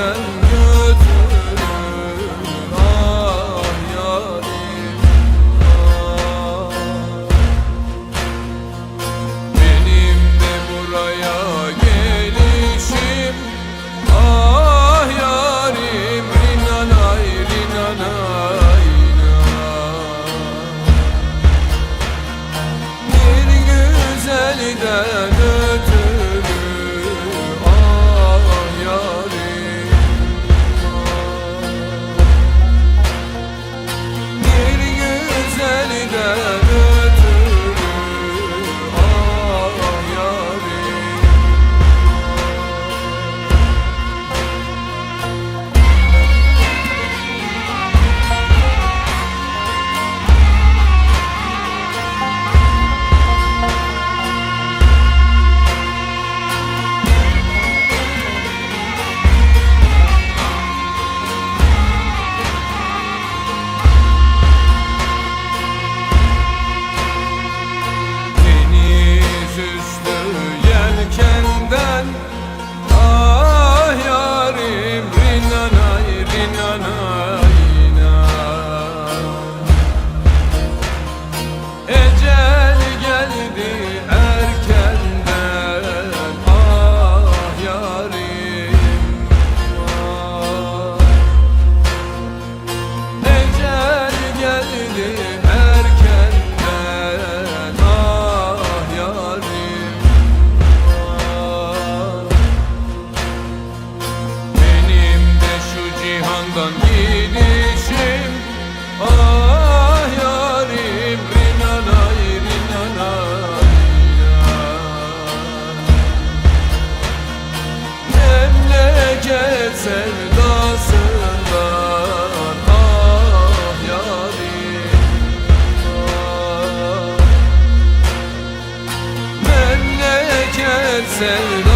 sen götür Ah yarim ah benim de buraya gelişim Ah yarim rinanay rinanay Bir güzelden Deniz üstü yelkenden. Ah yarim rinanay rinanay Ecel geldi erkenden. Ah yarim ah Ecel geldi güzel